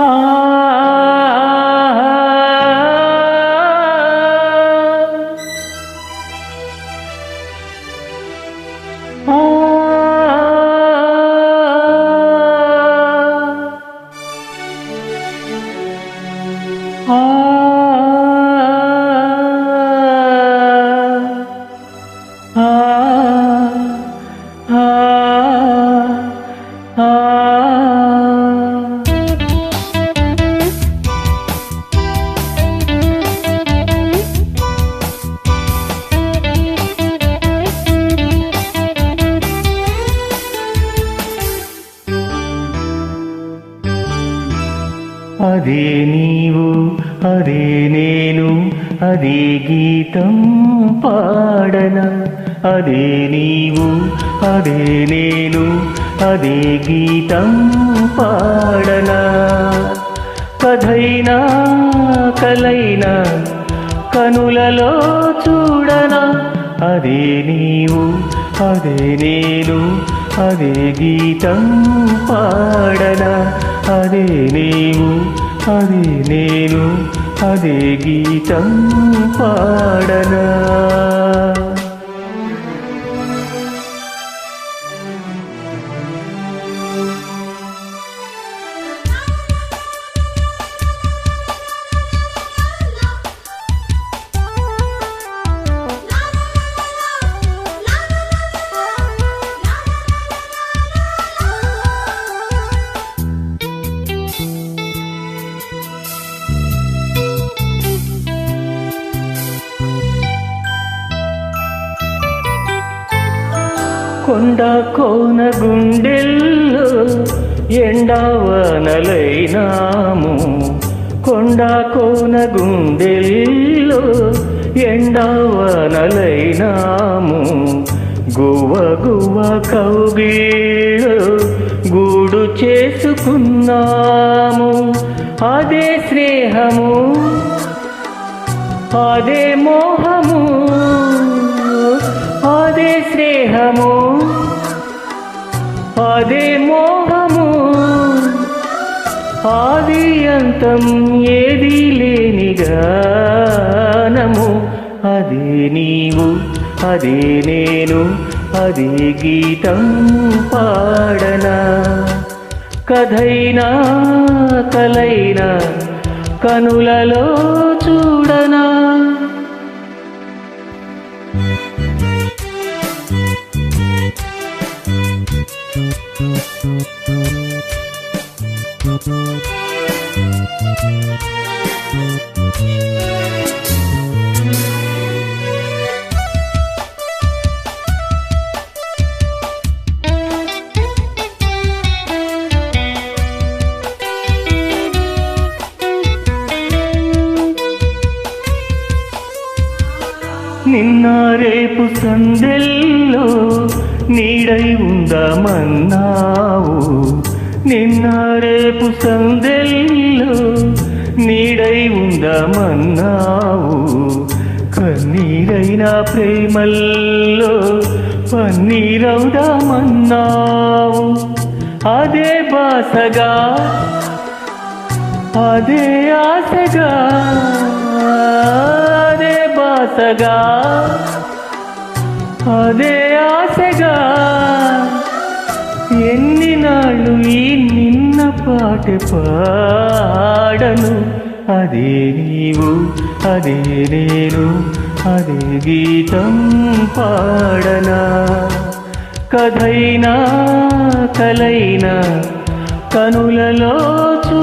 啊。అదే నీవు అదే నేను అదే గీతం పాడన. అదే నీవు అదే నేను అదే గీతం పాడన. కథైనా కలైనా కనులలో చూడనా. అదే నీవు అదే నేను అదే గీతం పాడన. అదే నీవు అదే నేను అదే గీతం పాడనా? కొండ కోన గుండెల్లో ఎండవనలైనాము. కొండ కోన గుండెల్లో ఎండవనలైనాము. గువ్వ గువ్వ కౌగిళ్ళు గూడు చేసుకున్నాము. అదే స్నేహము అదే మోహము అదే స్నేహము. అదే మోహము. ఆది అంతం ఏది లేని గానము. అదే నీవు అదే నేను అదే గీతం పాడనా. కథైనా కలైనా కనులలో చూడనా. నిన్న రేపు సందెల్లో నీడై ఉందామన్నావు. నిన్న రేపు సందెల్లో నీడై ఉందామన్నావు. కన్నీరైన ప్రేమల్లో పన్నీరవుదామన్నావు. అదే బాసగా అదే ఆశగా అదే బాసగా అదే ఆశగా. ఎన్ని నాళ్ళు ఈ నిన్న పాట పాడను? అదే నీవు అదే నేను అదే గీతం పాడనా? కథైనా కలైనా కనులలో చూ